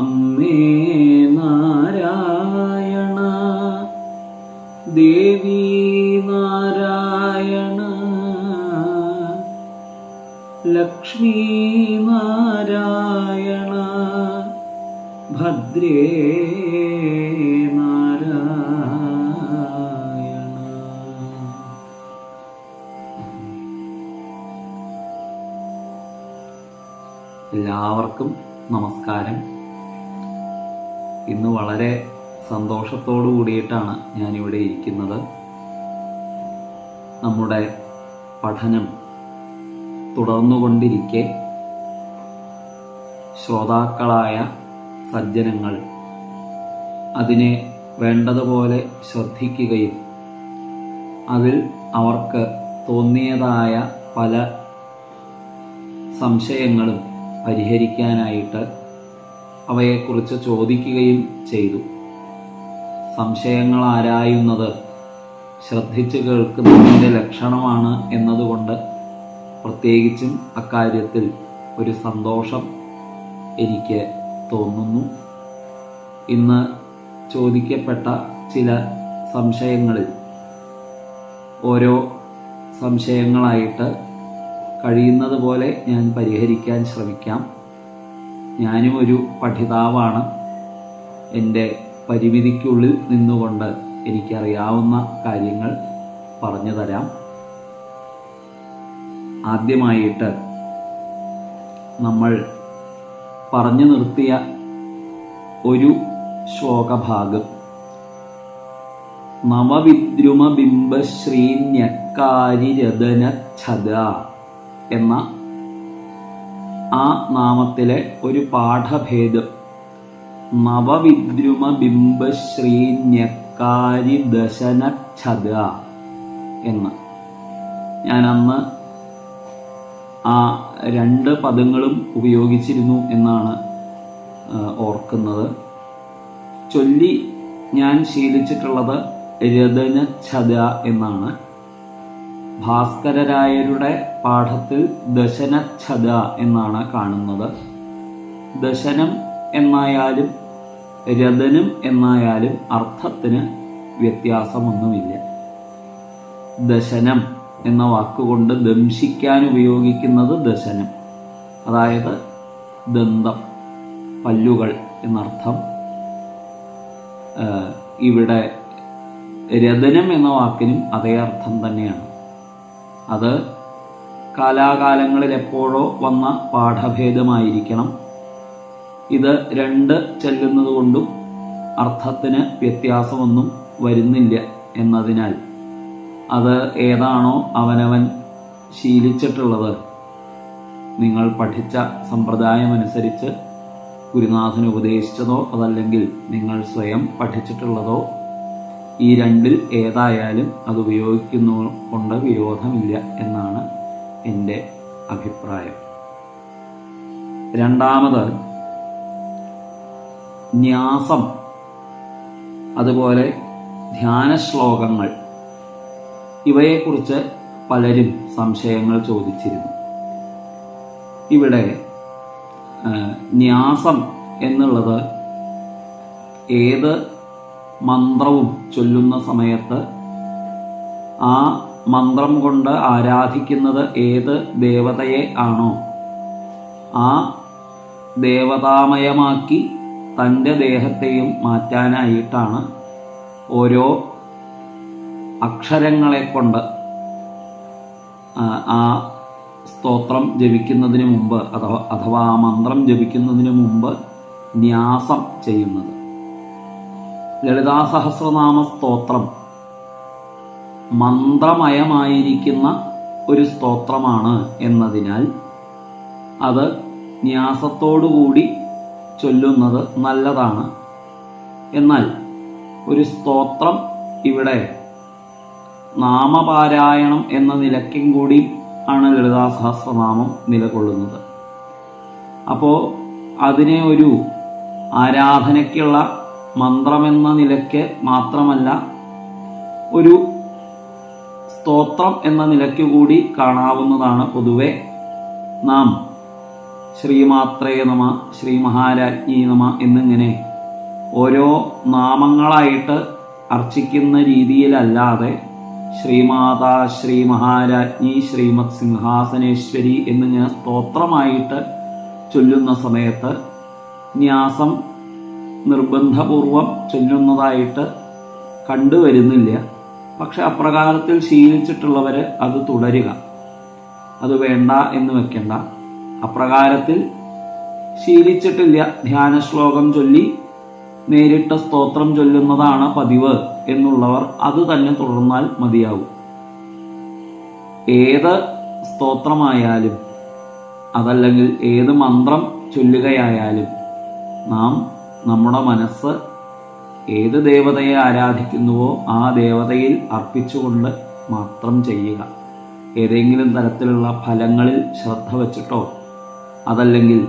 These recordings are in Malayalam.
അമ്മേ നാരായണ ദേവി നാരായണ ലക്ഷ്മി നാരായണ ഭദ്രേ നാരായണ. എല്ലാവർക്കും നമസ്കാരം. വളരെ സന്തോഷത്തോടു കൂടിയിട്ടാണ് ഞാനിവിടെ ഇരിക്കുന്നത്. നമ്മുടെ പഠനം തുടർന്നുകൊണ്ടിരിക്കെ. ശ്രോതാക്കളായ സജ്ജനങ്ങൾ അതിനെ വേണ്ടതുപോലെ ശ്രദ്ധിക്കുകയും അതിൽ അവർക്ക് തോന്നിയതായ പല സംശയങ്ങളും പരിഹരിക്കാനായിട്ട് അവയെക്കുറിച്ച് ചോദിക്കുകയും ചെയ്തു. സംശയങ്ങൾ ആരായുന്നത്? ശ്രദ്ധിച്ചു കേൾക്കുന്നതിന്റെ ലക്ഷണമാണ് എന്നതുകൊണ്ട് പ്രത്യേകിച്ചും അക്കാര്യത്തിൽ ഒരു സന്തോഷം എനിക്ക് തോന്നുന്നു. ഇന്ന് ചോദിക്കപ്പെട്ട ചില സംശയങ്ങളിൽ ഓരോ സംശയങ്ങളായിട്ട് കഴിയുന്നത് പോലെ ഞാൻ പരിഹരിക്കാൻ ശ്രമിക്കാം. ഞാനും ഒരു പഠിതാവാണ്. എന്റെ പരിമിതിക്കുള്ളിൽ നിന്നുകൊണ്ട് എനിക്കറിയാവുന്ന കാര്യങ്ങൾ പറഞ്ഞു തരാം. ആദ്യമായിട്ട് നമ്മൾ പറഞ്ഞു നിർത്തിയ ഒരു ശ്ലോകഭാഗം. നവവിദ്രുമബിംബശ്രീന്യക്കാരിരതനച്ഛത എന്ന ആ നാമത്തിലെ ഒരു പാഠഭേദം. നവവിദ്രുമ ബിംബശ്രീന്യക്കാരി ഛദ എന്ന്. ഞാൻ അന്ന് ആ രണ്ട് പദങ്ങളും ഉപയോഗിച്ചിരുന്നു എന്നാണ് ഓർക്കുന്നത്. ചൊല്ലി ഞാൻ ശീലിച്ചിട്ടുള്ളത് രതനച്ഛത എന്നാണ്. ഭാസ്കരരായരുടെ പാഠത്തിൽ ദശന ദശനച്ഛത എന്നാണ് കാണുന്നത്. ദശനം എന്നായാലും രതനം എന്നായാലും അർത്ഥത്തിന് വ്യത്യാസമൊന്നുമില്ല. ദശനം എന്ന വാക്കുകൊണ്ട് ദംശിക്കാൻ ഉപയോഗിക്കുന്നത് ദശനം. അതായത് ദന്തം പല്ലുകൾ എന്നർത്ഥം. ഇവിടെ രതനം എന്ന വാക്കിനും അതേ അർത്ഥം തന്നെയാണ്. അത് കാലാകാലങ്ങളിൽ എപ്പോഴോ വന്ന പാഠഭേദമായിരിക്കണം. ഇത് രണ്ട് ചെല്ലുന്നതുകൊണ്ടും അർത്ഥത്തിന് വ്യത്യാസമൊന്നും വരുന്നില്ല എന്നതിനാൽ. അത് ഏതാണോ അവനവൻ ശീലിച്ചിട്ടുള്ളത്. നിങ്ങൾ പഠിച്ച സമ്പ്രദായമനുസരിച്ച് ഗുരുനാഥൻ ഉപദേശിച്ചതോ അതല്ലെങ്കിൽ നിങ്ങൾ സ്വയം പഠിച്ചിട്ടുള്ളതോ ഈ രണ്ടിൽ ഏതായാലും അത് ഉപയോഗിക്കുന്ന കൊണ്ട് വിരോധമില്ല എന്നാണ് എന്റെ അഭിപ്രായം. രണ്ടാമത് ന്യാസം അതുപോലെ ധ്യാന ശ്ലോകങ്ങൾ ഇവയെക്കുറിച്ച് പലരും സംശയങ്ങൾ ചോദിച്ചിരുന്നു. ഇവിടെ ന്യാസം എന്നുള്ളത് ഏത് മന്ത്രവും ചൊല്ലുന്ന സമയത്ത് ആ മന്ത്രം കൊണ്ട് ആരാധിക്കുന്നത് ഏത് ദേവതയെ ആണോ? ആ ദേവതാമയമാക്കി തന്റെ ദേഹത്തെയും മാറ്റാനായിട്ടാണ് ഓരോ അക്ഷരങ്ങളെ കൊണ്ട് ആ, സ്തോത്രം ജപിക്കുന്നതിന് മുമ്പ് അഥവാ അഥവാ ആ മന്ത്രം ജപിക്കുന്നതിന് മുമ്പ് ന്യാസം ചെയ്യുന്നത്. ലളിതാ സഹസ്രനാമ സ്തോത്രം മന്ത്രമയമായിരിക്കുന്ന ഒരു സ്തോത്രമാണ് എന്നതിനാൽ അത് ന്യാസത്തോടുകൂടി ചൊല്ലുന്നത് നല്ലതാണ്. എന്നാൽ ഒരു സ്തോത്രം ഇവിടെ നാമപാരായണം എന്ന നിലയ്ക്കും കൂടി ആണ് ലളിതാ സഹസ്രനാമം നിലകൊള്ളുന്നത്. അപ്പോൾ അതിനെ ഒരു ആരാധനയ്ക്കുള്ള മന്ത്രമെന്ന നിലയ്ക്ക് മാത്രമല്ല ഒരു സ്തോത്രം എന്ന നിലയ്ക്ക് കൂടി കാണാവുന്നതാണ് പൊതുവെ നാം ശ്രീമാത്രേ നമ ശ്രീ മഹാരാജ്ഞി നമ എന്നിങ്ങനെ ഓരോ നാമങ്ങളായിട്ട് അർച്ചിക്കുന്ന രീതിയിലല്ലാതെ ശ്രീമാതാ ശ്രീ മഹാരാജ്ഞി ശ്രീമത് സിംഹാസനേശ്വരി എന്നിങ്ങനെ സ്തോത്രമായിട്ട് ചൊല്ലുന്ന സമയത്ത് ന്യാസം നിർബന്ധപൂർവം ചൊല്ലുന്നതായിട്ട് കണ്ടുവരുന്നില്ല. പക്ഷെ അപ്രകാരത്തിൽ ശീലിച്ചിട്ടുള്ളവർ അത് തുടരുക. അത് വേണ്ട എന്ന് വെക്കണ്ട. അപ്രകാരത്തിൽ ശീലിച്ചിട്ടില്ല. ധ്യാന ശ്ലോകം ചൊല്ലി നേരിട്ട് സ്തോത്രം ചൊല്ലുന്നതാണ് പതിവ് എന്നുള്ളവർ അത് തന്നെ തുടർന്നാൽ മതിയാവും. ഏത് സ്തോത്രമായാലും അതല്ലെങ്കിൽ ഏത് മന്ത്രം ചൊല്ലുകയായാലും നാം നമ്മുടെ മനസ്സ് ഏത് ദേവതയെ ആരാധിക്കുന്നുവോ ആ ദേവതയിൽ അർപ്പിച്ചുകൊണ്ട് മാത്രം ചെയ്യുക. ഏതെങ്കിലും തരത്തിലുള്ള ഫലങ്ങളിൽ ശ്രദ്ധ വച്ചിട്ടോ അതല്ലെങ്കിൽ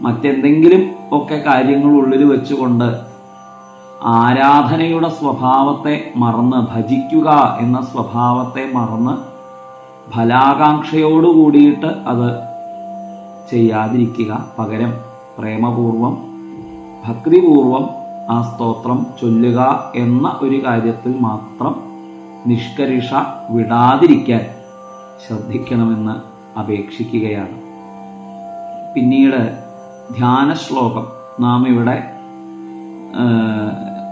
മറ്റെന്തെങ്കിലും ഒക്കെ കാര്യങ്ങൾ ഉള്ളിൽ വെച്ചുകൊണ്ട് ആരാധനയുടെ സ്വഭാവത്തെ മറന്ന് ഭജിക്കുക എന്ന സ്വഭാവത്തെ മറന്ന് ഫലാകാംക്ഷയോട് കൂടിയിട്ട് അത് ചെയ്യാതിരിക്കുക. പകരം പ്രേമപൂർവം ഭക്തിപൂർവം ആ സ്തോത്രം ചൊല്ലുക എന്ന ഒരു കാര്യത്തിൽ മാത്രം നിഷ്കരിഷ വിടാതിരിക്കാൻ ശ്രദ്ധിക്കണമെന്ന് അപേക്ഷിക്കുകയാണ്. പിന്നീട് ധ്യാന ശ്ലോകം. നാം ഇവിടെ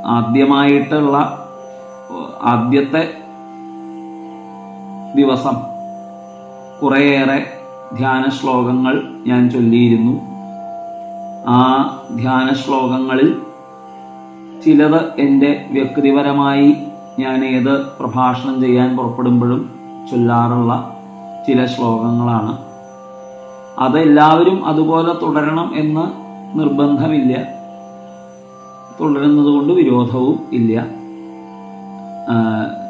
ആദ്യമായിട്ടുള്ള ആദ്യത്തെ ദിവസം കുറേയേറെ ധ്യാന ശ്ലോകങ്ങൾ ഞാൻ ചൊല്ലിയിരുന്നു. ആ ധ്യാന ശ്ലോകങ്ങളിൽ ചിലത് എന്റെ വ്യക്തിപരമായി ഞാൻ ഏത് പ്രഭാഷണം ചെയ്യാൻ പുറപ്പെടുമ്പോഴും ചൊല്ലാറുള്ള ചില ശ്ലോകങ്ങളാണ്. അതെല്ലാവരും അതുപോലെ തുടരണം എന്ന് നിർബന്ധമില്ല. തുടരുന്നത് കൊണ്ട് വിരോധവും ഇല്ല.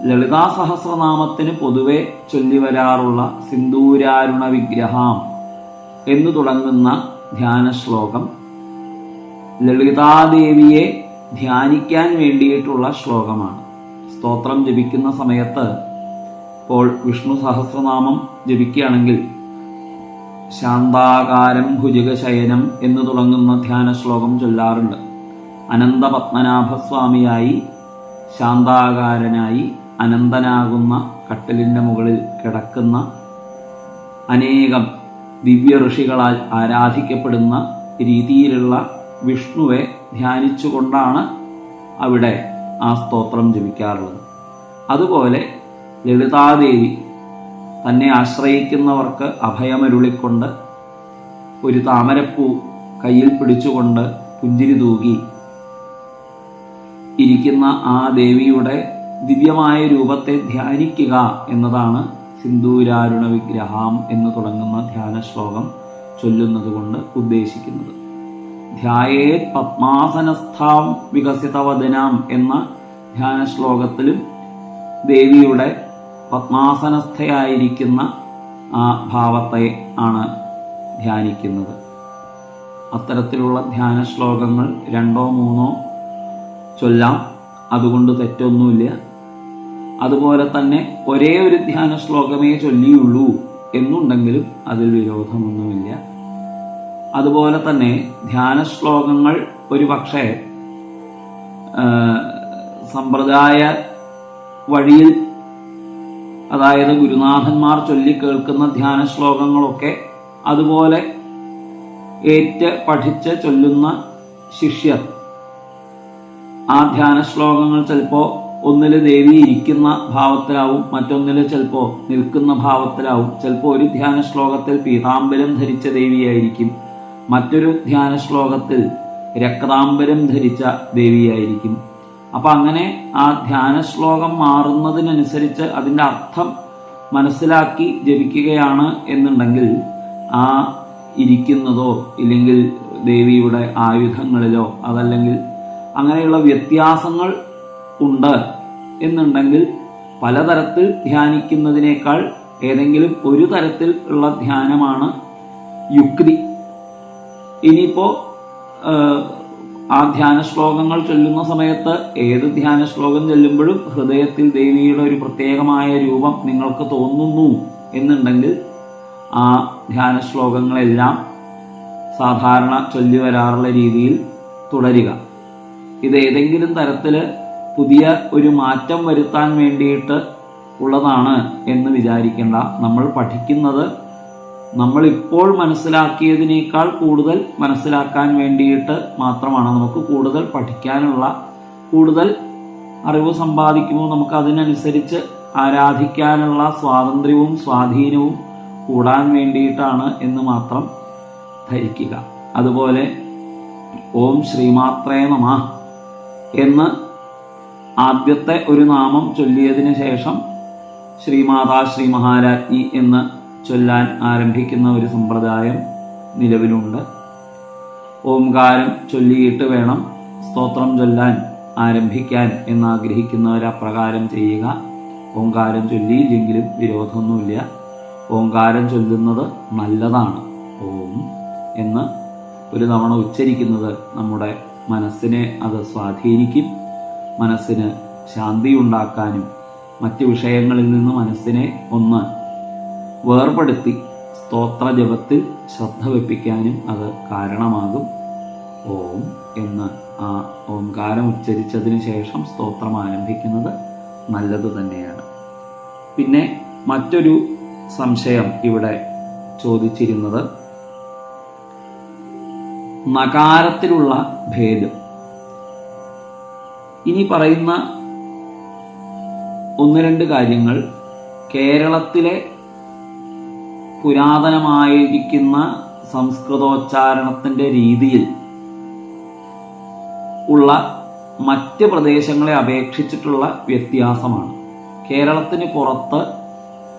ലളിതാ സഹസ്രനാമത്തിന് പൊതുവെ ചൊല്ലി വരാറുള്ള സിന്ദൂരാരുണ വിഗ്രഹാം എന്ന് തുടങ്ങുന്ന ധ്യാന ശ്ലോകം ലളിതാദേവിയെ ധ്യാനിക്കാൻ വേണ്ടിയിട്ടുള്ള ശ്ലോകമാണ്. സ്തോത്രം ജപിക്കുന്ന സമയത്ത് ഇപ്പോൾ വിഷ്ണു സഹസ്രനാമം ജപിക്കുകയാണെങ്കിൽ ശാന്താകാരം ഭുജഗശയനം എന്ന് തുടങ്ങുന്ന ധ്യാന ശ്ലോകം ചൊല്ലാറുണ്ട്. അനന്തപത്മനാഭസ്വാമിയായി ശാന്താകാരനായി അനന്തനാകുന്ന കട്ടിലിന്റെ മുകളിൽ കിടക്കുന്ന അനേകം ദിവ്യ ഋഷികളാൽ ആരാധിക്കപ്പെടുന്ന രീതിയിലുള്ള വിഷ്ണുവെ ധ്യാനിച്ചുകൊണ്ടാണ് അവിടെ ആ സ്തോത്രം ജപിക്കാറുള്ളത്. അതുപോലെ ലളിതാദേവി തന്നെ ആശ്രയിക്കുന്നവർക്ക് അഭയമരുളിക്കൊണ്ട് ഒരു താമരപ്പൂ കയ്യിൽ പിടിച്ചുകൊണ്ട് പുഞ്ചിരി തൂകി ഇരിക്കുന്ന ആ ദേവിയുടെ ദിവ്യമായ രൂപത്തെ ധ്യാനിക്കുക എന്നതാണ് സിന്ദൂരാരുണ വിഗ്രഹാം എന്ന് തുടങ്ങുന്ന ധ്യാന ശ്ലോകം ചൊല്ലുന്നത് കൊണ്ട് ഉദ്ദേശിക്കുന്നത്. ധ്യായേ പത്മാസനസ്ഥാം വികസിതവദനാം എന്ന ധ്യാന ശ്ലോകത്തിലും ദേവിയുടെ പത്മാസനസ്ഥയായിരിക്കുന്ന ആ ഭാവത്തെ ആണ് ധ്യാനിക്കുന്നത്. അത്തരത്തിലുള്ള ധ്യാന ശ്ലോകങ്ങൾ രണ്ടോ മൂന്നോ ചൊല്ലാം. അതുകൊണ്ട് തെറ്റൊന്നുമില്ല. അതുപോലെ തന്നെ ഒരേ ഒരു ധ്യാന ശ്ലോകമേ ചൊല്ലിയുള്ളൂ എന്നുണ്ടെങ്കിലും അതിൽ വിരോധമൊന്നുമില്ല. അതുപോലെ തന്നെ ധ്യാന ശ്ലോകങ്ങൾ ഒരു പക്ഷേ സമ്പ്രദായ വഴിയിൽ അതായത് ഗുരുനാഥന്മാർ ചൊല്ലിക്കേൾക്കുന്ന ധ്യാന ശ്ലോകങ്ങളൊക്കെ അതുപോലെ ഏറ്റ് പഠിച്ച് ചൊല്ലുന്ന ശിഷ്യർ ആ ധ്യാന ശ്ലോകങ്ങൾ ചിലപ്പോൾ ഒന്നിൽ ദേവി ഇരിക്കുന്ന ഭാവത്തിലാവും മറ്റൊന്നിൽ ചിലപ്പോൾ നിൽക്കുന്ന ഭാവത്തിലാവും. ചിലപ്പോൾ ഒരു ധ്യാന ശ്ലോകത്തിൽ പീതാംബരം ധരിച്ച ദേവിയായിരിക്കും. മറ്റൊരു ധ്യാന ശ്ലോകത്തിൽ രക്താംബരം ധരിച്ച ദേവിയായിരിക്കും. അപ്പം അങ്ങനെ ആ ധ്യാന ശ്ലോകം മാറുന്നതിനനുസരിച്ച് അതിന്റെ അർത്ഥം മനസ്സിലാക്കി ജപിക്കുകയാണ് എന്നുണ്ടെങ്കിൽ ആ ഇരിക്കുന്നതോ ഇല്ലെങ്കിൽ ദേവിയുടെ ആയുധങ്ങളിലോ അതല്ലെങ്കിൽ അങ്ങനെയുള്ള വ്യത്യാസങ്ങൾ ഉണ്ട് എന്നുണ്ടെങ്കിൽ പലതരത്തിൽ ധ്യാനിക്കുന്നതിനേക്കാൾ ഏതെങ്കിലും ഒരു തരത്തിൽ ഉള്ള ധ്യാനമാണ് യുക്തി. ഇനിയിപ്പോൾ ആ ധ്യാന ശ്ലോകങ്ങൾ ചൊല്ലുന്ന സമയത്ത് ഏത് ധ്യാന ശ്ലോകം ചൊല്ലുമ്പോഴും ഹൃദയത്തിൽ ദേവിയുടെ ഒരു പ്രത്യേകമായ രൂപം നിങ്ങൾക്ക് തോന്നുന്നു എന്നുണ്ടെങ്കിൽ ആ ധ്യാന ശ്ലോകങ്ങളെല്ലാം സാധാരണ ചൊല്ലി വരാറുള്ള രീതിയിൽ തുടരുക. ഇത് ഏതെങ്കിലും തരത്തിൽ പുതിയ ഒരു മാറ്റം വരുത്താൻ വേണ്ടിയിട്ട് ഉള്ളതാണ് എന്ന് വിചാരിക്കേണ്ട. നമ്മൾ പഠിക്കുന്നത് നമ്മൾ ഇപ്പോൾ മനസ്സിലാക്കിയതിനേക്കാൾ കൂടുതൽ മനസ്സിലാക്കാൻ വേണ്ടിയിട്ട് മാത്രമാണ് നമുക്ക് കൂടുതൽ പഠിക്കാനുള്ള കൂടുതൽ അറിവ് സമ്പാദിക്കുമ്പോൾ നമുക്ക് അതിനനുസരിച്ച് ആരാധിക്കാനുള്ള സ്വാതന്ത്ര്യവും സ്വാധീനവും കൂടാൻ വേണ്ടിയിട്ടാണ് എന്ന് മാത്രം ധരിക്കുക. അതുപോലെ ഓം ശ്രീമാത്രേ നമ എന്ന് ആദ്യത്തെ ഒരു നാമം ചൊല്ലിയതിന് ശേഷം ശ്രീമാതാ ശ്രീ മഹാരാജ്ഞി എന്ന് ചൊല്ലാൻ ആരംഭിക്കുന്ന ഒരു സമ്പ്രദായം നിലവിലുണ്ട്. ഓംകാരം ചൊല്ലിയിട്ട് വേണം സ്തോത്രം ചൊല്ലാൻ ആരംഭിക്കാൻ എന്നാഗ്രഹിക്കുന്നവർ അപ്രകാരം ചെയ്യുക. ഓംകാരം ചൊല്ലിയില്ലെങ്കിലും വിരോധമൊന്നുമില്ല. ഓംകാരം ചൊല്ലുന്നത് നല്ലതാണ്. ഓം എന്ന് ഒരു തവണ ഉച്ചരിക്കുന്നത് നമ്മുടെ മനസ്സിനെ അത് സ്വാധീനിക്കും. മനസ്സിന് ശാന്തി ഉണ്ടാക്കാനും മറ്റ് വിഷയങ്ങളിൽ നിന്ന് മനസ്സിനെ ഒന്ന് വേർപെടുത്തി സ്തോത്ര ജപത്തിൽ ശ്രദ്ധ വെപ്പിക്കാനും അത് കാരണമാകും. ഓം എന്ന് ആ ഓംകാരം ഉച്ചരിച്ചതിന് ശേഷം സ്തോത്രം ആരംഭിക്കുന്നത് നല്ലത് തന്നെയാണ്. പിന്നെ മറ്റൊരു സംശയം ഇവിടെ ചോദിച്ചിരുന്നത്. നകാരത്തിലുള്ള ഭേദം. ഇനി പറയുന്ന ഒന്ന് രണ്ട് കാര്യങ്ങൾ കേരളത്തിലെ പുരാതനമായിരിക്കുന്ന സംസ്കൃതോച്ചാരണത്തിന്റെ രീതിയിൽ ഉള്ള മറ്റ് പ്രദേശങ്ങളെ അപേക്ഷിച്ചിട്ടുള്ള വ്യത്യാസമാണ്. കേരളത്തിന് പുറത്ത്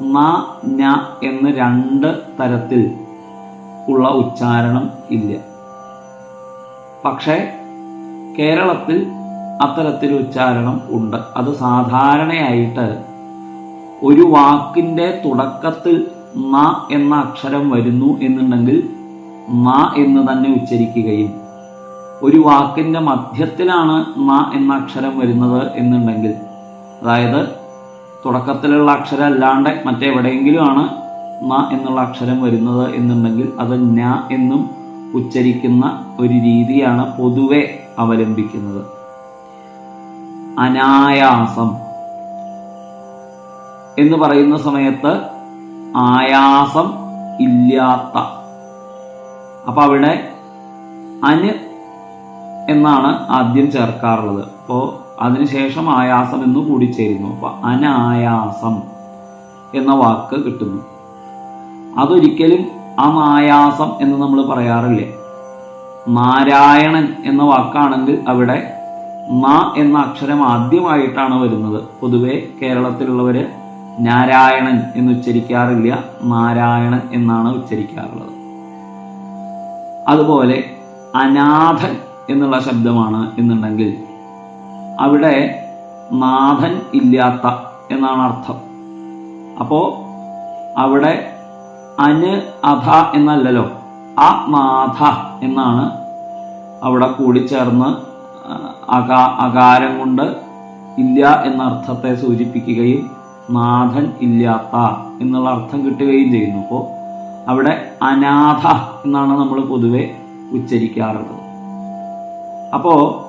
ന ഞ എന്ന് രണ്ട് തരത്തിൽ ഉള്ള ഉച്ചാരണം ഇല്ല. പക്ഷേ കേരളത്തിൽ അത്തരത്തിൽ ഉച്ചാരണം ഉണ്ട്. അത് സാധാരണയായിട്ട് ഒരു വാക്കിന്റെ തുടക്കത്തിൽ ന എന്ന അക്ഷരം വരുന്നു എന്നുണ്ടെങ്കിൽ ന എന്ന് തന്നെ ഉച്ചരിക്കുകയും ഒരു വാക്കിന്റെ മധ്യത്തിലാണ് ന എന്ന അക്ഷരം വരുന്നത് എന്നുണ്ടെങ്കിൽ അതായത് തുടക്കത്തിലുള്ള അക്ഷരം അല്ലാണ്ട് മറ്റെവിടെയെങ്കിലുമാണ് ന എന്നുള്ള അക്ഷരം വരുന്നത് എന്നുണ്ടെങ്കിൽ അത് ന എന്നും ഉച്ചരിക്കുന്ന ഒരു രീതിയാണ് പൊതുവെ അവലംബിക്കുന്നത്. അനായാസം എന്ന് പറയുന്ന സമയത്ത് ആയാസം ഇല്ലാത്ത. അപ്പൊ അവിടെ അന് എന്നാണ് ആദ്യം ചേർക്കാറുള്ളത്. അപ്പോൾ അതിനുശേഷം ആയാസം എന്ന് കൂടി ചേരുന്നു. അപ്പൊ അനായാസം എന്ന വാക്ക് കിട്ടുന്നു. അതൊരിക്കലും അനായാസം എന്ന് നമ്മൾ പറയാറില്ലേ. നാരായണൻ എന്ന വാക്കാണെങ്കിൽ അവിടെ ന എന്ന അക്ഷരം ആദ്യമായിട്ടാണ് വരുന്നത്. പൊതുവെ കേരളത്തിലുള്ളവര് നാരായണൻ എന്ന് ഉച്ചരിക്കാറില്ല നാരായണൻ എന്നാണ് ഉച്ചരിക്കാറുള്ളത്. അതുപോലെ അനാഥൻ എന്നുള്ള ശബ്ദമാണ് എന്നുണ്ടെങ്കിൽ അവിടെ നാഥൻ ഇല്ലാത്ത എന്നാണ് അർത്ഥം. അപ്പോ അവിടെ അന് അധ എന്നല്ലല്ലോ അനാഥ എന്നാണ് അവിടെ കൂടിച്ചേർന്ന് അകാ അകാരം കൊണ്ട് ഇല്ല എന്ന അർത്ഥത്തെ സൂചിപ്പിക്കുകയും നാഥൻ ഇല്ലാത്ത എന്നുള്ള അർത്ഥം കിട്ടുകയും ചെയ്യുന്നു. അപ്പോൾ അവിടെ അനാഥ എന്നാണ് നമ്മൾ പൊതുവെ ഉച്ചരിക്കാറുള്ളത്. അപ്പോൾ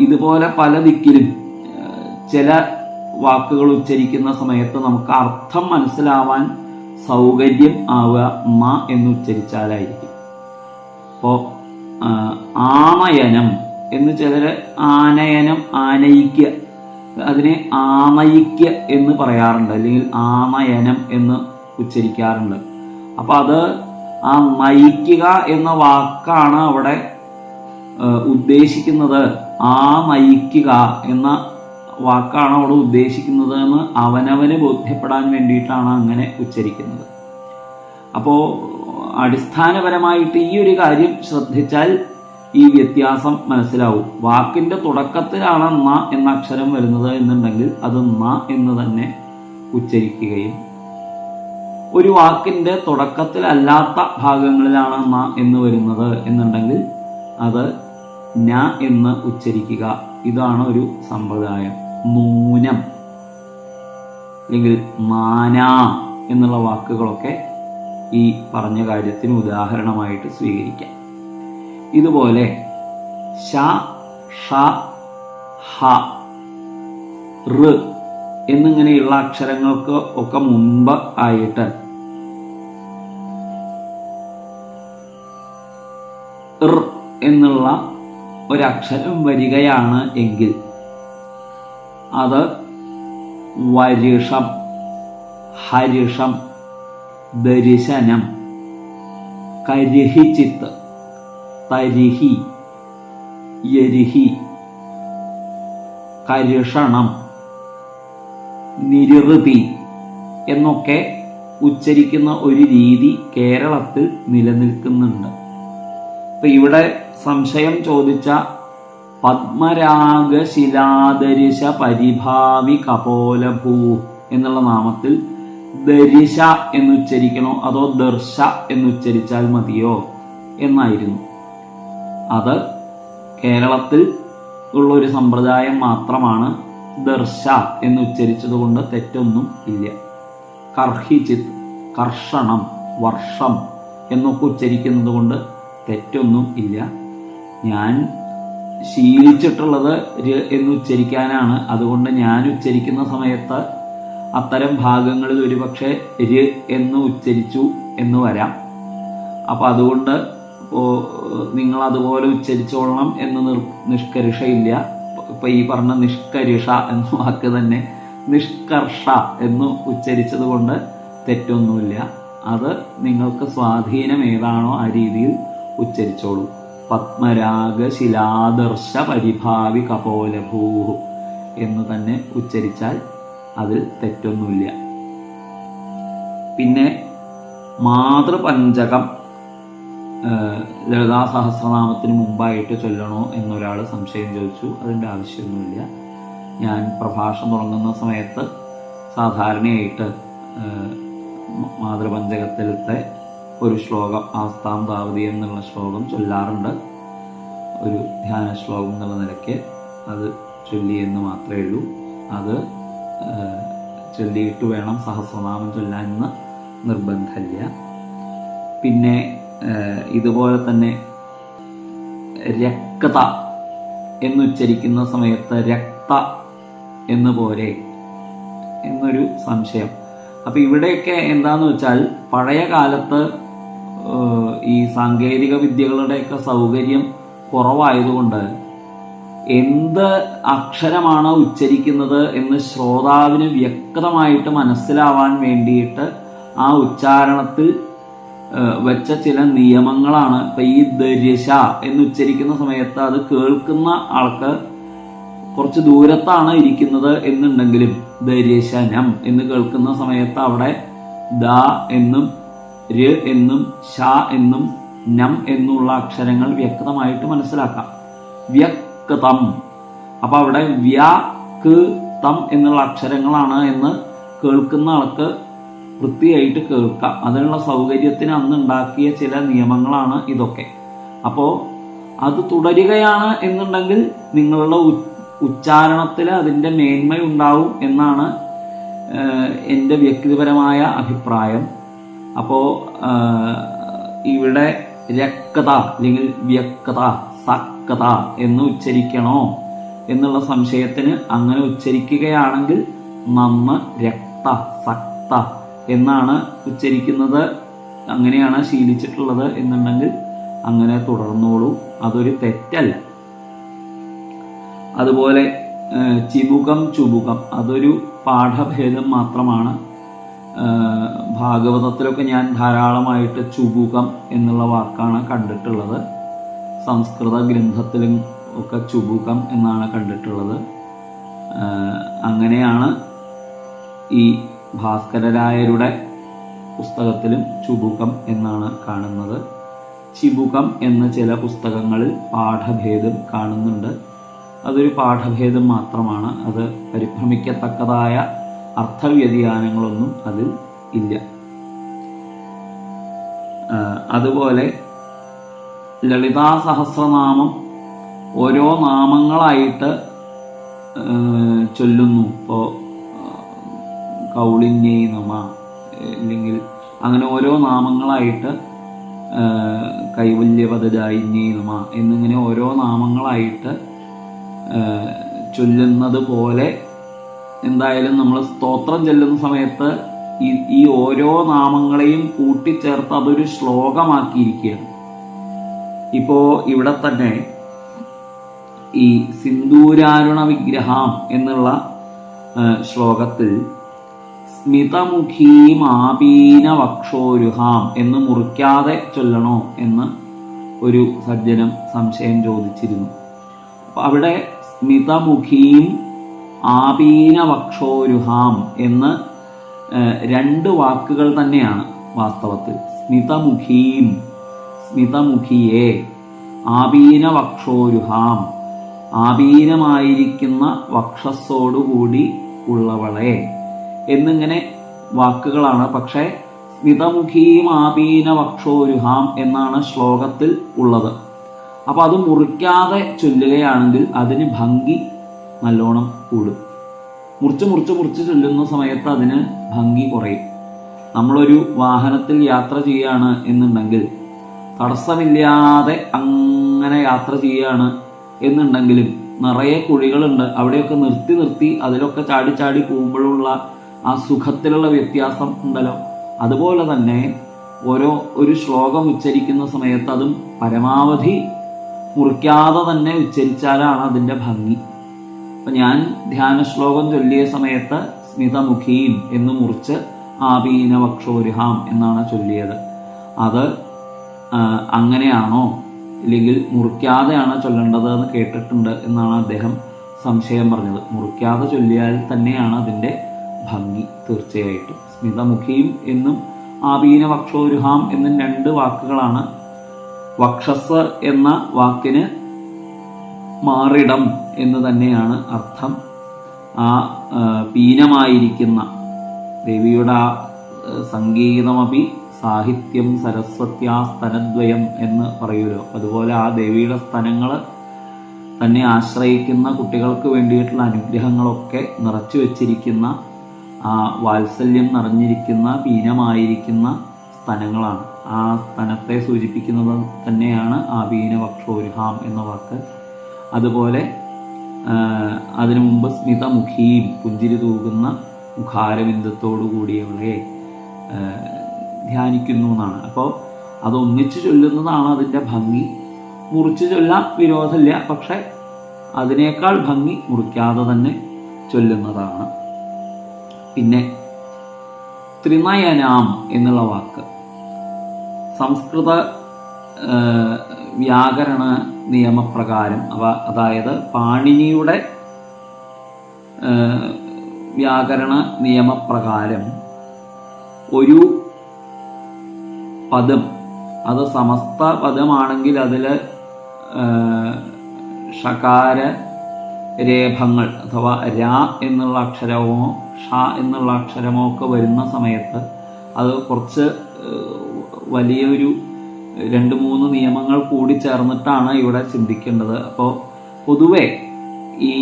ഇതുപോലെ പല ദിക്കിലും ചില വാക്കുകൾ ഉച്ചരിക്കുന്ന സമയത്ത് നമുക്ക് അർത്ഥം മനസ്സിലാവാൻ സൗകര്യം ആവുക മ എന്ന് ഉച്ചരിച്ചാലായിരിക്കും. അപ്പോൾ ആമയനം എന്ന് ചിലർ ആനയനം ആനയിക്കുക അതിനെ ആമയിക്ക് എന്ന് പറയാറുണ്ട് അല്ലെങ്കിൽ ആമയനം എന്ന് ഉച്ചരിക്കാറുണ്ട്. അപ്പോൾ അത് ആ മയിക്കുക എന്ന വാക്കാണ് അവിടെ ഉദ്ദേശിക്കുന്നത്. ആ മയിക്കുക എന്ന വാക്കാണ് അവിടെ ഉദ്ദേശിക്കുന്നത് എന്ന് അവനവന് ബോധ്യപ്പെടാൻ വേണ്ടിയിട്ടാണ് അങ്ങനെ ഉച്ചരിക്കുന്നത്. അപ്പോൾ അടിസ്ഥാനപരമായിട്ട് ഈ ഒരു കാര്യം ശ്രദ്ധിച്ചാൽ ഈ വ്യത്യാസം മനസ്സിലാവും. വാക്കിന്റെ തുടക്കത്തിലാണ് ന എന്ന അക്ഷരം വരുന്നത് എന്നുണ്ടെങ്കിൽ അത് ന എന്ന് തന്നെ ഉച്ചരിക്കുകയും ഒരു വാക്കിന്റെ തുടക്കത്തിലല്ലാത്ത ഭാഗങ്ങളിലാണ് ന എന്ന് വരുന്നത് എന്നുണ്ടെങ്കിൽ അത് ന എന്ന് ഉച്ചരിക്കുക. ഇതാണ് ഒരു സമ്പ്രദായം. നൂനം അല്ലെങ്കിൽ മാന എന്നുള്ള വാക്കുകളൊക്കെ ഈ പറഞ്ഞ കാര്യത്തിന് ഉദാഹരണമായിട്ട് സ്വീകരിക്കാം. ഇതുപോലെ. ഷ ഷ ഹ ഋ എന്നിങ്ങനെയുള്ള അക്ഷരങ്ങൾക്ക് ഒക്കെ മുമ്പ് ആയിട്ട് ർ എന്നുള്ള ഒരക്ഷരം വരികയാണ് എങ്കിൽ അത് വരിഷം ഹരിഷം ദരിശനം കരിഹിച്ചിത്ത് തരിഹി യരിഹി കരിഷണം നിരുതി എന്നൊക്കെ ഉച്ചരിക്കുന്ന ഒരു രീതി കേരളത്തിൽ നിലനിൽക്കുന്നുണ്ട്. ഇപ്പൊ ഇവിടെ സംശയം ചോദിച്ച പത്മരാഗശിലാദരിശ പരിഭാവി കപോലഭൂ എന്നുള്ള നാമത്തിൽ ദരിശ എന്നുച്ചരിക്കണോ അതോ ദർശ എന്നുച്ചരിച്ചാൽ മതിയോ എന്നായിരുന്നു. അത് കേരളത്തിൽ ഉള്ള ഒരു സമ്പ്രദായം മാത്രമാണ് ദർശ എന്ന് ഉച്ചരിച്ചതുകൊണ്ട് തെറ്റൊന്നും ഇല്ല. കർഹിചിത് കർഷണം വർഷം എന്നൊക്കെ ഉച്ചരിക്കുന്നത് കൊണ്ട് തെറ്റൊന്നും ഇല്ല. ഞാൻ ശീലിച്ചിട്ടുള്ളത് എന്ന് ഉച്ചരിക്കാനാണ്. അതുകൊണ്ട് ഞാൻ ഉച്ചരിക്കുന്ന സമയത്ത് അത്തരം ഭാഗങ്ങളിൽ ഒരുപക്ഷെ ര് എന്ന് ഉച്ചരിച്ചു എന്ന് വരാം. അപ്പം അതുകൊണ്ട് നിങ്ങൾ അതുപോലെ ഉച്ചരിച്ചോളണം എന്ന് നിർ നിഷ്കർഷയില്ല ഇപ്പം ഈ പറഞ്ഞ നിഷ്കരിഷ എന്ന വാക്ക് തന്നെ നിഷ്കർഷ എന്ന് ഉച്ചരിച്ചത് കൊണ്ട് തെറ്റൊന്നുമില്ല. അത് നിങ്ങൾക്ക് സ്വാധീനം ഏതാണോ ആ രീതിയിൽ ഉച്ചരിച്ചോളൂ. പത്മരാഗ ശിലാദർശ പരിഭാവി കപോലഭൂ എന്ന് തന്നെ ഉച്ചരിച്ചാൽ അതിൽ തെറ്റൊന്നുമില്ല. പിന്നെ മാതൃപഞ്ചകം ലളിതാ സഹസ്രനാമത്തിന് മുമ്പായിട്ട് ചൊല്ലണോ എന്നൊരാൾ സംശയം ചോദിച്ചു. അതിന്റെ ആവശ്യമൊന്നുമില്ല. ഞാൻ പ്രഭാഷണം തുടങ്ങുന്ന സമയത്ത് സാധാരണയായിട്ട് മാതൃപഞ്ചകത്തിലത്തെ ഒരു ശ്ലോകം ആസ്താം താവതി എന്നുള്ള ശ്ലോകം ചൊല്ലാറുണ്ട്. ഒരു ധ്യാന ശ്ലോകം എന്നുള്ള നിലയ്ക്ക് അത് ചൊല്ലി എന്ന് മാത്രമേ ഉള്ളൂ. അത് ചൊല്ലിയിട്ട് വേണം സഹസ്രനാമം ചൊല്ലാൻ എന്ന് നിർബന്ധമില്ല. പിന്നെ ഇതുപോലെ തന്നെ രക്ത എന്നുച്ചരിക്കുന്ന സമയത്ത് രക്ത എന്ന് പോരെ എന്നൊരു സംശയം. അപ്പം ഇവിടെയൊക്കെ എന്താന്ന് വെച്ചാൽ പഴയ കാലത്ത് ഈ സാങ്കേതിക വിദ്യകളുടെയൊക്കെ സൗകര്യം കുറവായതുകൊണ്ട് എന്ത് അക്ഷരമാണ് ഉച്ചരിക്കുന്നത് എന്ന് ശ്രോതാവിന് വ്യക്തമായിട്ട് മനസ്സിലാവാൻ വേണ്ടിയിട്ട് ആ ഉച്ചാരണത്തിൽ വെച്ച ചില നിയമങ്ങളാണ് ഇപ്പൊ ഈ ദരിശ എന്ന് ഉച്ചരിക്കുന്ന സമയത്ത് അത് കേൾക്കുന്ന ആൾക്ക് കുറച്ച് ദൂരത്താണ് ഇരിക്കുന്നത് എന്നുണ്ടെങ്കിലും ദര്യശനം എന്ന് കേൾക്കുന്ന സമയത്ത് അവിടെ ദ എന്നും ര് എന്നും ഷ എന്നും നം എന്നുള്ള അക്ഷരങ്ങൾ വ്യക്തമായിട്ട് മനസ്സിലാക്കാം. വ്യക്തം. അപ്പൊ അവിടെ വ്യ ക് തം എന്നുള്ള അക്ഷരങ്ങളാണ് എന്ന് കേൾക്കുന്ന ആൾക്ക് വൃത്തിയായിട്ട് കേൾക്കുക അതിനുള്ള സൗകര്യത്തിന് അന്ന് ഉണ്ടാക്കിയ ചില നിയമങ്ങളാണ് ഇതൊക്കെ. അപ്പോൾ അത് തുടരുകയാണ് എന്നുണ്ടെങ്കിൽ നിങ്ങളുടെ ഉച്ചാരണത്തിൽ അതിന്റെ മേന്മ ഉണ്ടാവും എന്നാണ് എന്റെ വ്യക്തിപരമായ അഭിപ്രായം. അപ്പോൾ ഇവിടെ രക്തത അല്ലെങ്കിൽ വ്യക്തത സക്കത എന്ന് ഉച്ചരിക്കണോ എന്നുള്ള സംശയത്തിന് അങ്ങനെ ഉച്ചരിക്കുകയാണെങ്കിൽ നന്ന് രക്ത സക്ത എന്നാണ് ഉച്ചരിക്കുന്നത്. അങ്ങനെയാണ് ശീലിച്ചിട്ടുള്ളത് എന്നുണ്ടെങ്കിൽ അങ്ങനെ തുടർന്നോളൂ. അതൊരു തെറ്റല്ല. അതുപോലെ ചിബുകം ചുബുകം അതൊരു പാഠഭേദം മാത്രമാണ്. ഭാഗവതത്തിലൊക്കെ ഞാൻ ധാരാളമായിട്ട് ചുബുകം എന്നുള്ള വാക്കാണ് കണ്ടിട്ടുള്ളത്. സംസ്കൃത ഗ്രന്ഥത്തിലും ഒക്കെ ചുബുകം എന്നാണ് കണ്ടിട്ടുള്ളത്. അങ്ങനെയാണ് ഈ ഭാസ്കരരായരുടെ പുസ്തകത്തിലും ചുബുകം എന്നാണ് കാണുന്നത്. ചിബുകം എന്ന ചില പുസ്തകങ്ങളിൽ പാഠഭേദം കാണുന്നുണ്ട്. അതൊരു പാഠഭേദം മാത്രമാണ്. അത് പരിഭ്രമിക്കത്തക്കതായ അർത്ഥവ്യതിയാനങ്ങളൊന്നും അതിൽ ഇല്ല. അതുപോലെ ലളിതാ സഹസ്രനാമം ഓരോ നാമങ്ങളായിട്ട് ചൊല്ലുന്നു. ഇപ്പോൾ കൗളിന്യൈ നമ അല്ലെങ്കിൽ അങ്ങനെ ഓരോ നാമങ്ങളായിട്ട് കൈവല്യപദജായിന്യേ നമ എന്നിങ്ങനെ ഓരോ നാമങ്ങളായിട്ട് ചൊല്ലുന്നത് പോലെ എന്തായാലും നമ്മൾ സ്തോത്രം ചൊല്ലുന്ന സമയത്ത് ഈ ഈ ഓരോ നാമങ്ങളെയും കൂട്ടിച്ചേർത്ത് അതൊരു ശ്ലോകമാക്കിയിരിക്കുകയാണ്. ഇപ്പോ ഇവിടെ തന്നെ ഈ സിന്ദൂരാരുണ വിഗ്രഹം എന്നുള്ള ശ്ലോകത്തിൽ സ്മിതമുഖീമാപീന വക്ഷോരുഹാം എന്ന് മുറിക്കാതെ ചൊല്ലണോ എന്ന് ഒരു സജ്ജനം സംശയം ചോദിച്ചിരുന്നു. അപ്പൊ അവിടെ സ്മിതമുഖീം ആപീന വക്ഷോരുഹാം എന്ന് രണ്ട് വാക്കുകൾ തന്നെയാണ് വാസ്തവത്തിൽ. സ്മിതമുഖീം സ്മിതമുഖിയെ ആപീന വക്ഷോരുഹാം ആപീനമായിരിക്കുന്ന വക്ഷസ്സോടുകൂടി ഉള്ളവളെ. എന്നിങ്ങനെ വാക്കുകളാണ്. പക്ഷേ സ്മിതമുഖീം ആപീന വക്ഷോരുഹാം എന്നാണ് ശ്ലോകത്തിൽ ഉള്ളത്. അപ്പോൾ അത് മുറിക്കാതെ ചൊല്ലുകയാണെങ്കിൽ അതിന് ഭംഗി നല്ലോണം കൂടും. മുറിച്ച് മുറിച്ച് മുറിച്ച് ചൊല്ലുന്ന സമയത്ത് അതിന് ഭംഗി കുറയും. നമ്മളൊരു വാഹനത്തിൽ യാത്ര ചെയ്യാണ് എന്നുണ്ടെങ്കിൽ തടസ്സമില്ലാതെ അങ്ങനെ യാത്ര ചെയ്യാണ് എന്നുണ്ടെങ്കിലും നിറയെ കുഴികളുണ്ട്. അവിടെയൊക്കെ നിർത്തി നിർത്തി അതിലൊക്കെ ചാടി ചാടി പോകുമ്പോഴുള്ള ആ സുഖത്തിലുള്ള വ്യത്യാസം ഉണ്ടല്ലോ. അതുപോലെ തന്നെ ഓരോ ഒരു ശ്ലോകം ഉച്ചരിക്കുന്ന സമയത്ത് അതും പരമാവധി മുറിക്കാതെ തന്നെ ഉച്ചരിച്ചാലാണ് അതിന്റെ ഭംഗി. അപ്പൊ ഞാൻ ധ്യാന ശ്ലോകം ചൊല്ലിയ സമയത്ത് സ്മിതമുഖീം എന്ന് മുറിച്ച് ആപീന വക്ഷോരിഹാം എന്നാണ് ചൊല്ലിയത്. അത് അങ്ങനെയാണോ? അല്ലെങ്കിൽ മുറിക്കാതെയാണോ ചൊല്ലേണ്ടത് എന്ന് കേട്ടിട്ടുണ്ട് എന്നാണ് അദ്ദേഹം സംശയം പറഞ്ഞത്. മുറിക്കാതെ ചൊല്ലിയാൽ തന്നെയാണ് അതിന്റെ ഭംഗി തീർച്ചയായിട്ടും. സ്മിതമുഖിയും എന്നും ആപീന വക്ഷോരുഹാം എന്നും രണ്ട് വാക്കുകളാണ്. വക്ഷസ് എന്ന വാക്കിന് മാറിടം എന്ന് തന്നെയാണ് അർത്ഥം. ആ പീനമായിരിക്കുന്ന ദേവിയുടെ ആ സംഗീതമപി സാഹിത്യം സരസ്വത്യാ സ്തനദ്വയം എന്ന് പറയുമല്ലോ അതുപോലെ ആ ദേവിയുടെ സ്തനങ്ങൾ തന്നെ ആശ്രയിക്കുന്ന കുട്ടികൾക്ക് വേണ്ടിയിട്ടുള്ള അനുഗ്രഹങ്ങളൊക്കെ നിറച്ചു വച്ചിരിക്കുന്ന ആ വാത്സല്യം നിറഞ്ഞിരിക്കുന്ന പീനമായിരിക്കുന്ന സ്ഥലങ്ങളാണ്. ആ സ്ഥലത്തെ സൂചിപ്പിക്കുന്നത് തന്നെയാണ് ആ പീനവക്ഷോരുഹാം എന്ന വാക്ക്. അതുപോലെ അതിനു മുമ്പ് സ്മിതമുഖിയും പുഞ്ചിരി തൂകുന്ന മുഖാരവിന്ദത്തോടു കൂടിയവളെ ധ്യാനിക്കുന്നു എന്നാണ്. അപ്പോൾ അത് ഒന്നിച്ചു ചൊല്ലുന്നതാണ് അതിന്റെ ഭംഗി. മുറിച്ച് ചൊല്ലാൻ വിരോധമില്ല പക്ഷെ അതിനേക്കാൾ ഭംഗി മുറിക്കാതെ തന്നെ ചൊല്ലുന്നതാണ്. പിന്നെ ത്രിനയനാം എന്നുള്ള വാക്ക്. സംസ്കൃത വ്യാകരണ നിയമപ്രകാരം അവ അതായത് പാണിനിയുടെ വ്യാകരണ നിയമപ്രകാരം ഒരു പദം അത് സമസ്ത പദമാണെങ്കിൽ അതിൽ ഷകാര രേഖങ്ങൾ അഥവാ ര എന്നുള്ള അക്ഷരമോ ഷ എന്നുള്ള അക്ഷരമോ ഒക്കെ വരുന്ന സമയത്ത് അത് കുറച്ച് വലിയൊരു രണ്ട് മൂന്ന് നിയമങ്ങൾ കൂടി ചേർന്നിട്ടാണ് ഇവിടെ ചിന്തിക്കേണ്ടത്. അപ്പോൾ പൊതുവെ ഈ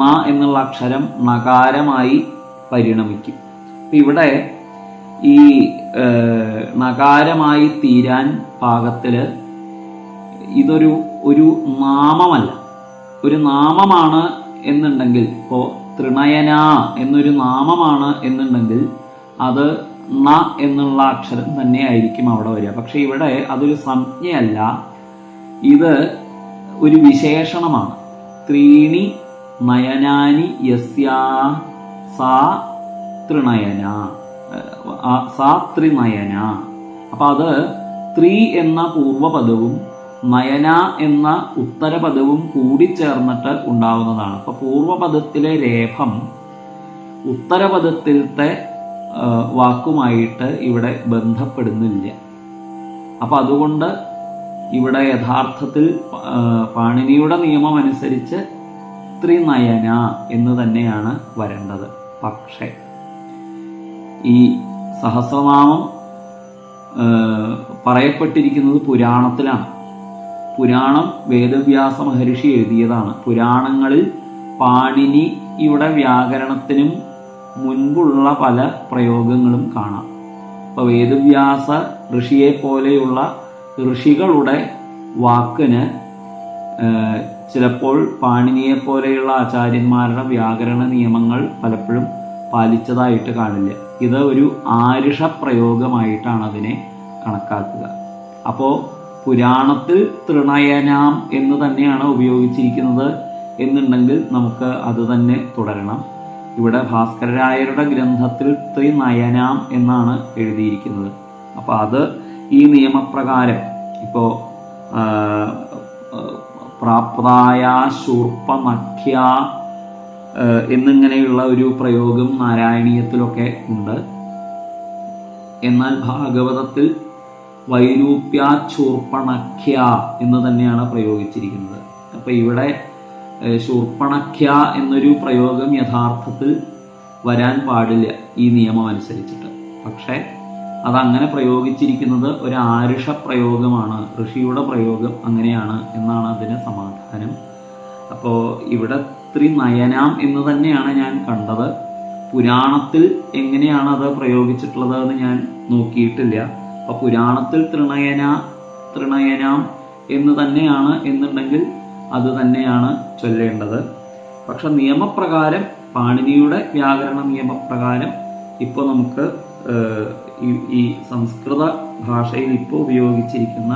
മ എന്നുള്ള അക്ഷരം നകാരമായി പരിണമിക്കും. അപ്പം ഇവിടെ ഈ നകാരമായി തീരാൻ പാകത്തിൽ ഇതൊരു ഒരു നാമമല്ല. ഒരു നാമമാണ് എന്നുണ്ടെങ്കിൽ ഇപ്പോൾ തൃണയന എന്നൊരു നാമമാണ് എന്നുണ്ടെങ്കിൽ അത് ന എന്നുള്ള അക്ഷരം തന്നെ ആയിരിക്കും അവിടെ വരിക. പക്ഷെ ഇവിടെ അതൊരു സംജ്ഞയല്ല. ഇത് ഒരു വിശേഷണമാണ്. ത്രീണി നയനാനി യസ്യാ സാ ത്രിണയന സാ ത്രിനയന. അപ്പൊ അത് ത്രീ എന്ന പൂർവപദവും നയന എന്ന ഉത്തരപദവും കൂടി കൂടിച്ചേർന്നിട്ട് ഉണ്ടാവുന്നതാണ്. അപ്പോൾ പൂർവപദത്തിലെ രേഖം ഉത്തരപദത്തിലത്തെ വാക്കുമായിട്ട് ഇവിടെ ബന്ധപ്പെടുന്നില്ല. അപ്പൊ അതുകൊണ്ട് ഇവിടെ യഥാർത്ഥത്തിൽ പാണിനിയുടെ നിയമം അനുസരിച്ച് ത്രിനയന എന്ന് തന്നെയാണ് വരേണ്ടത്. പക്ഷേ ഈ സഹസ്രനാമം പറയപ്പെട്ടിരിക്കുന്നത് പുരാണത്തിലാണ്. പുരാണം വേദവ്യാസ മഹർഷി എഴുതിയതാണ്. പുരാണങ്ങളിൽ പാണിനിയുടെ വ്യാകരണത്തിനും മുൻപുള്ള പല പ്രയോഗങ്ങളും കാണാം. അപ്പോൾ വേദവ്യാസ ഋഷിയെ പോലെയുള്ള ഋഷികളുടെ വാക്കിന് ചിലപ്പോൾ പാണിനിയെ പോലെയുള്ള ആചാര്യന്മാരുടെ വ്യാകരണ നിയമങ്ങൾ പലപ്പോഴും പാലിച്ചതായിട്ട് കാണില്ല. ഇത് ഒരു ആരുഷ പ്രയോഗമായിട്ടാണ് അതിനെ കണക്കാക്കുക. അപ്പോൾ പുരാണത്തിൽ തൃണയനാം എന്ന് തന്നെയാണ് ഉപയോഗിച്ചിരിക്കുന്നത് എന്നുണ്ടെങ്കിൽ നമുക്ക് അത് തന്നെ തുടരണം. ഇവിടെ ഭാസ്കരരായരുടെ ഗ്രന്ഥത്തിൽ ത്രിനയനാം എന്നാണ് എഴുതിയിരിക്കുന്നത്. അപ്പോൾ അത് ഈ നിയമപ്രകാരം ഇപ്പോൾ പ്രാപ്തായ ശൂർപ്പനഖ്യ ഏഹ് എന്നിങ്ങനെയുള്ള ഒരു പ്രയോഗം നാരായണീയത്തിലൊക്കെ ഉണ്ട്. എന്നാൽ ഭാഗവതത്തിൽ വൈരൂപ്യാചൂർപ്പണഖ്യ എന്ന് തന്നെയാണ് പ്രയോഗിച്ചിരിക്കുന്നത്. അപ്പോൾ ഇവിടെ ശൂർപ്പണഖ്യ എന്നൊരു പ്രയോഗം യഥാർത്ഥത്തിൽ വരാൻ പാടില്ല ഈ നിയമം അനുസരിച്ചിട്ട്. പക്ഷേ അതങ്ങനെ പ്രയോഗിച്ചിരിക്കുന്നത് ഒരു ആരുഷ പ്രയോഗമാണ് ഋഷിയുടെ പ്രയോഗം അങ്ങനെയാണ് എന്നാണ് അതിന് സമാധാനം. അപ്പോൾ ഇവിടെ ത്രിനയനാം എന്ന് തന്നെയാണ് ഞാൻ കണ്ടത്. പുരാണത്തിൽ എങ്ങനെയാണ് അത് പ്രയോഗിച്ചിട്ടുള്ളത് എന്ന് ഞാൻ നോക്കിയിട്ടില്ല. അപ്പോൾ പുരാണത്തിൽ തൃണയന തൃണയനാം എന്ന് തന്നെയാണ് എന്നുണ്ടെങ്കിൽ അത് തന്നെയാണ് ചൊല്ലേണ്ടത്. പക്ഷെ നിയമപ്രകാരം പാണിനിയുടെ വ്യാകരണ നിയമപ്രകാരം ഇപ്പോൾ നമുക്ക് ഈ സംസ്കൃത ഭാഷയിൽ ഇപ്പോൾ ഉപയോഗിച്ചിരിക്കുന്ന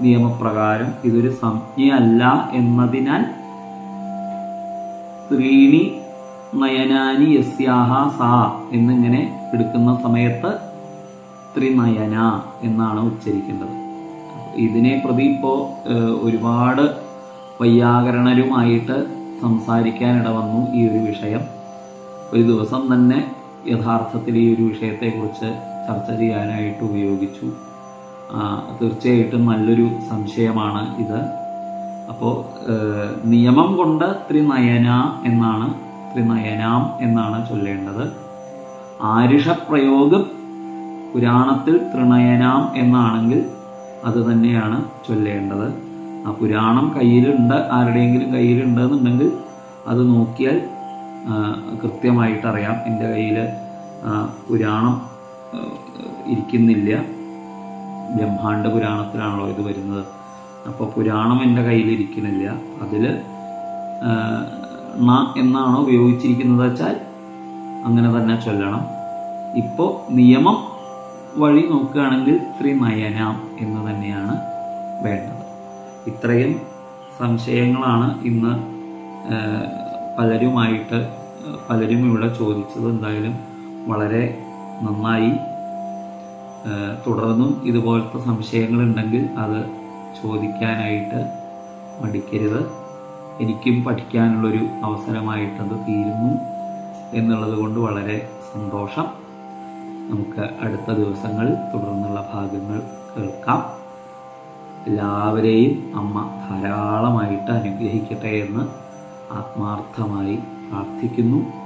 നിയമപ്രകാരം ഇതൊരു സംജ്ഞയല്ല എന്നതിനാൽ ത്രീണി നയനാനി യസ്യാഹ സാ എന്നിങ്ങനെ എടുക്കുന്ന സമയത്ത് ത്രിനയന എന്നാണ് ഉച്ചരിക്കേണ്ടത്. ഇതിനെ പ്രതി ഇപ്പോൾ ഒരുപാട് വൈയാകരണരുമായിട്ട് സംസാരിക്കാനിട വന്നു ഈ ഒരു വിഷയം. ഒരു ദിവസം തന്നെ യഥാർത്ഥത്തിൽ ഈ ഒരു വിഷയത്തെക്കുറിച്ച് ചർച്ച ചെയ്യാനായിട്ട് ഉപയോഗിച്ചു. തീർച്ചയായിട്ടും നല്ലൊരു സംശയമാണ് ഇത്. അപ്പോൾ നിയമം കൊണ്ട് ത്രിനയന എന്നാണ് ത്രിനയനാം എന്നാണ് ചൊല്ലേണ്ടത്. ആരുഷ പ്രയോഗം പുരാണത്തിൽ തൃണയനാം എന്നാണെങ്കിൽ അത് തന്നെയാണ് ചൊല്ലേണ്ടത്. ആ പുരാണം കയ്യിലുണ്ട് ആരുടെയെങ്കിലും കയ്യിലുണ്ടെന്നുണ്ടെങ്കിൽ അത് നോക്കിയാൽ കൃത്യമായിട്ട് അറിയാം എന്റെ കയ്യിൽ പുരാണം ഇരിക്കുന്നില്ല. ബ്രഹ്മാണ്ഡ പുരാണത്തിലാണല്ലോ ഇത് വരുന്നത്. അപ്പോൾ പുരാണം എന്റെ കയ്യിലിരിക്കുന്നില്ല. അതിൽ ണ എന്നാണോ ഉപയോഗിച്ചിരിക്കുന്നത് വെച്ചാൽ അങ്ങനെ തന്നെ ചൊല്ലണം. ഇപ്പോൾ നിയമം വഴി നോക്കുകയാണെങ്കിൽ ത്രിനയനാം എന്ന് തന്നെയാണ് വേണ്ടത്. ഇത്രയും സംശയങ്ങളാണ് ഇന്ന് പലരുമായിട്ട് പലരും ഇവിടെ ചോദിച്ചത്. എന്തായാലും വളരെ നന്നായി തുടർന്നും ഇതുപോലത്തെ സംശയങ്ങളുണ്ടെങ്കിൽ അത് ചോദിക്കാനായിട്ട് മടിക്കരുത്. എനിക്കും പഠിക്കാനുള്ളൊരു അവസരമായിട്ടത് തീരുന്നു എന്നുള്ളത് കൊണ്ട് വളരെ സന്തോഷം. നമുക്ക് അടുത്ത ദിവസങ്ങളിൽ തുടർന്നുള്ള ഭാഗങ്ങൾ കേൾക്കാം. എല്ലാവരെയും അമ്മ ധാരാളമായിട്ട് അനുഗ്രഹിക്കട്ടെ എന്ന് ആത്മാർത്ഥമായി പ്രാർത്ഥിക്കുന്നു.